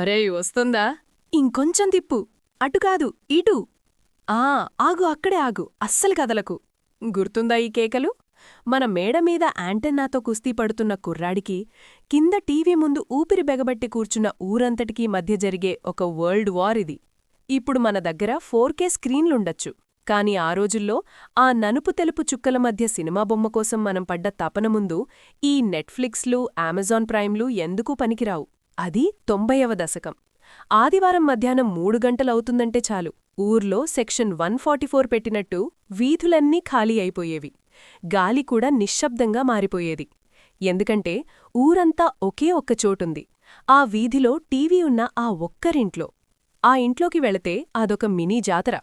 అరే వస్తుందా? ఇంకొంచెం తిప్పు. అటు కాదు ఇటు. ఆ ఆగు అక్కడే ఆగు అస్సలు కదలకు. గుర్తుందా ఈ కేకలు? మన మేడ మీద యాంటెన్నాతో కుస్తీ పడుతున్న కుర్రాడికి కింద టీవీ ముందు ఊపిరి బెగబట్టి కూర్చున్న ఊరంతటికీ మధ్య జరిగే ఒక వరల్డ్ వార్ ఇది. ఇప్పుడు మన దగ్గర ఫోర్కే స్క్రీన్లుండొచ్చు. కాని ఆ రోజుల్లో ఆ ననుపు తెలుపు చుక్కల మధ్య సినిమా బొమ్మ కోసం మనం పడ్డ తపన ముందు ఈ నెట్ఫ్లిక్స్లు అమెజాన్ ప్రైమ్లు ఎందుకూ పనికిరావు? అది తొంభైవ దశకం. ఆదివారం మధ్యాహ్నం మూడు గంటలవుతుందంటే చాలు. ఊర్లో సెక్షన్ వన్ ఫార్టీఫోర్ పెట్టినట్టు వీధులన్నీ ఖాళీ అయిపోయేవి. గాలి కూడా నిశ్శబ్దంగా మారిపోయేది. ఎందుకంటే ఊరంతా ఒకే ఒక్క చోటుంది. ఆ వీధిలో టీవీ ఉన్న ఆ ఒక్కరింట్లో. ఆ ఇంట్లోకి వెళితే అదొక మినీ జాతర.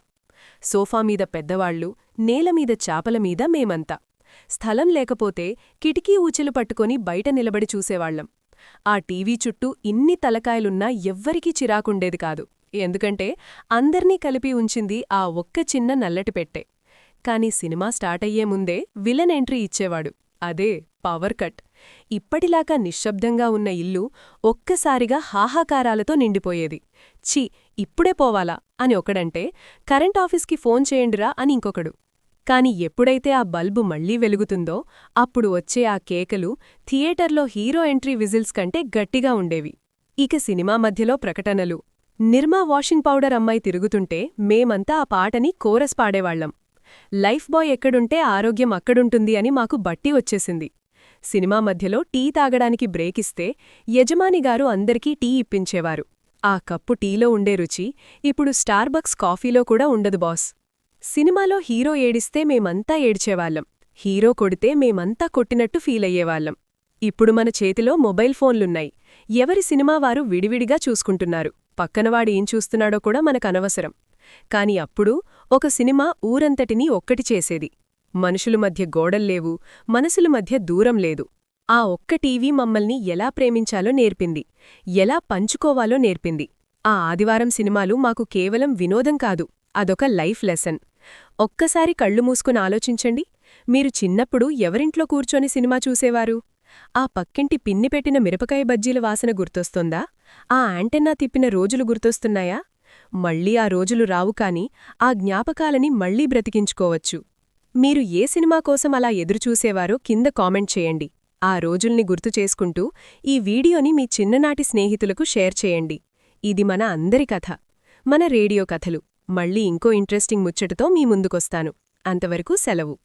సోఫామీద పెద్దవాళ్ళు నేలమీద చాపలమీద మేమంతా. స్థలం లేకపోతే కిటికీ ఊచెలు పట్టుకొని బయట నిలబడి చూసేవాళ్ళం ఆ టీవీ చుట్టూ ఇన్ని తలకాయలున్నా ఎవ్వరికీ చిరాకుండేది కాదు. ఎందుకంటే అందర్నీ కలిపి ఉంచింది ఆ ఒక్క చిన్న నల్లటి పెట్టే. కాని సినిమా స్టార్టయ్యే ముందే విలన్ ఎంట్రీ ఇచ్చేవాడు. అదే పవర్ కట్. ఇప్పటిలాగా నిశ్శబ్దంగా ఉన్న ఇల్లు ఒక్కసారిగా హాహాకారాలతో నిండిపోయేది. ఛీ ఇప్పుడే పోవాలా అని ఒకడంటే కరెంట్ ఆఫీస్కి ఫోన్ చేయండిరా అని ఇంకొకడు. కాని ఎప్పుడైతే ఆ బల్బు మళ్ళీ వెలుగుతుందో అప్పుడు వచ్చే ఆ కేకలు థియేటర్లో హీరో ఎంట్రీ విజిల్స్ కంటే గట్టిగా ఉండేవి. ఇక సినిమా మధ్యలో ప్రకటనలు. నిర్మా వాషింగ్ పౌడర్ అమ్మాయి తిరుగుతుంటే మేమంతా ఆ పాటని కోరస్ పాడేవాళ్ళం లైఫ్ బాయ్ ఎక్కడుంటే ఆరోగ్యం అక్కడుంటుంది అని మాకు బట్టి వచ్చేసింది. సినిమా మధ్యలో టీ తాగడానికి బ్రేక్ ఇస్తే యజమానిగారు అందరికీ టీ ఇప్పించేవారు. ఆ కప్పు టీలో ఉండే రుచి ఇప్పుడు స్టార్బక్స్ కాఫీలో కూడా ఉండదు బాస్. సినిమాలో హీరో ఏడిస్తే మేమంతా ఏడ్చేవాళ్ళం. హీరో కొడితే మేమంతా కొట్టినట్టు ఫీలయ్యేవాళ్ళం. ఇప్పుడు మన చేతిలో మొబైల్ ఫోన్లున్నాయి. ఎవరి సినిమా వారు విడివిడిగా చూసుకుంటున్నారు. పక్కనవాడు ఏం చూస్తున్నాడో కూడా మనకనవసరం. కాని అప్పుడు ఒక సినిమా ఊరంతటినీ ఒక్కటి చేసేది. మనుషుల మధ్య గోడల్లేవు మనసుల మధ్య దూరం లేదు. ఆ ఒక్క టీవీ మమ్మల్ని ఎలా ప్రేమించాలో నేర్పింది. ఎలా పంచుకోవాలో నేర్పింది. ఆ ఆదివారం సినిమాలు మాకు కేవలం వినోదం కాదు. అదొక లైఫ్ లెసన్. ఒక్కసారి కళ్ళు మూసుకుని ఆలోచించండి. మీరు చిన్నప్పుడు ఎవరింట్లో కూర్చొని సినిమా చూసేవారు? ఆ పక్కింటి పిన్ని పెట్టిన మిరపకాయ బజ్జీల వాసన గుర్తొస్తుందా? ఆ యాంటెన్నా తిప్పిన రోజులు గుర్తొస్తున్నాయా? మళ్ళీ ఆ రోజులు రావు కాని ఆ జ్ఞాపకాలని మళ్ళీ బ్రతికించుకోవచ్చు. మీరు ఏ సినిమా కోసం అలా ఎదురుచూసేవారో కింద కామెంట్ చేయండి. ఆ రోజుల్ని గుర్తు చేసుకుంటూ ఈ వీడియోని మీ చిన్ననాటి స్నేహితులకు షేర్ చేయండి. ఇది మన అందరి కథ. మన రేడియో కథలు. మళ్ళీ ఇంకో ఇంట్రెస్టింగ్ ముచ్చటతో మీ ముందుకొస్తాను. అంతవరకు సెలవు.